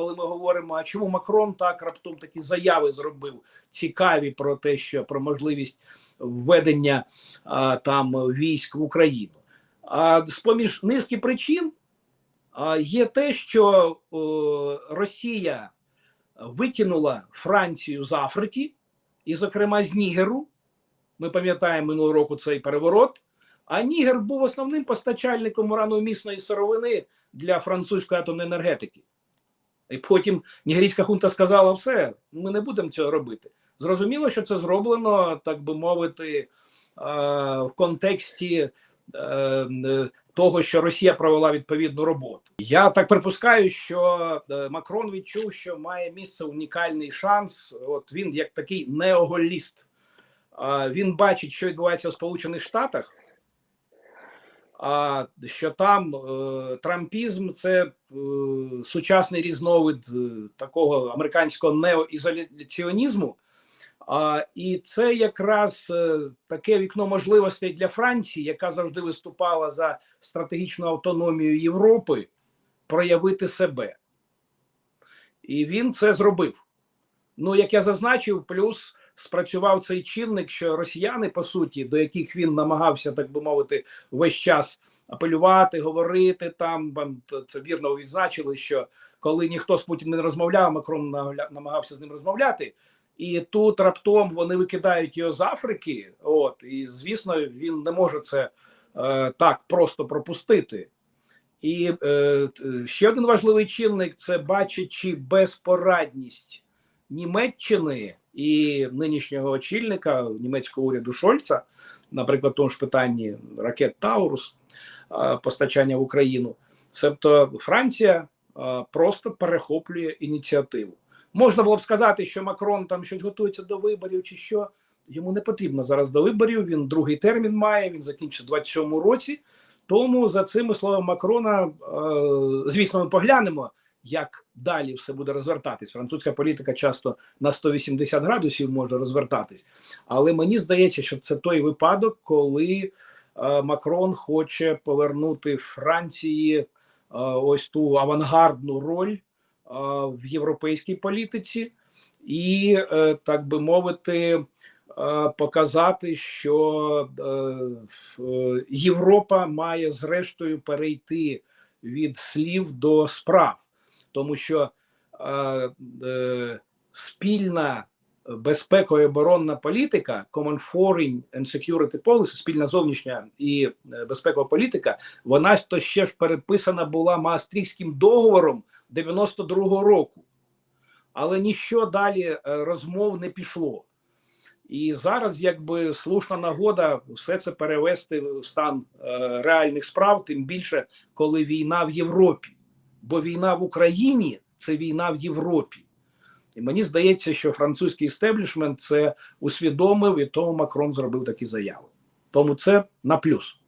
коли ми говоримо, а чому Макрон так раптом такі заяви зробив цікаві про те, що про можливість введення а, там військ в Україну. А з поміж низки причин а, є те, що о, Росія викинула Францію з Африки, і, зокрема, з Нігеру. Ми пам'ятаємо минулого року цей переворот. А Нігер був основним постачальником урановмісної сировини для французької атомної енергетики. І потім нігерійська хунта сказала: все, ми не будемо цього робити. Зрозуміло, що це зроблено, так би мовити, е, в контексті е, того, що Росія провела відповідну роботу. Я так припускаю, що е, Макрон відчув, що має місце унікальний шанс. От він як такий неоголіст. Він бачить, що відбувається в Сполучених Штатах. А що там е, трампізм це е, сучасний різновид е, такого американського неоізоляціонізму, а, і це якраз таке вікно можливостей для Франції, яка завжди виступала за стратегічну автономію Європи, проявити себе. І він це зробив. Ну, як я зазначив, плюс спрацював цей чинник, що росіяни, по суті, до яких він намагався, так би мовити, весь час апелювати, говорити там. вам Це вірно відзначили, що коли ніхто з Путіним не розмовляв, Макрон намагався з ним розмовляти. І тут раптом вони викидають його з Африки. От і звісно, він не може це е, так просто пропустити. І е, ще один важливий чинник це бачачи безпорадність Німеччини і нинішнього очільника німецького уряду Шольца, наприклад, в тому ж питанні ракет Таурус постачання в Україну. Тобто Франція просто перехоплює ініціативу. Можна було б сказати, що Макрон там щось готується до виборів, чи що йому не потрібно зараз до виборів. Він другий термін має. Він закінчить у 27-му році. Тому за цими словами Макрона, звісно, ми поглянемо, як далі все буде розвертатись. Французька політика часто на 180 градусів може розвертатись, але мені здається, що це той випадок, коли е, Макрон хоче повернути Франції е, ось ту авангардну роль е, в європейській політиці, і так би мовити. Показати, що Європа має зрештою перейти від слів до справ, тому що е, е, спільна безпекова і оборонна політика, Common Foreign and Security Policy, спільна зовнішня і е, безпекова політика, вона то ще ж переписана була Маастрихтським договором 92-го року, але ніщо далі е, розмов не пішло. І зараз, якби слушна нагода, все це перевести в стан е, реальних справ, тим більше, коли війна в Європі. Бо війна в Україні це війна в Європі. І мені здається, що французький істеблішмент це усвідомив, і тому Макрон зробив такі заяви. Тому це на плюс.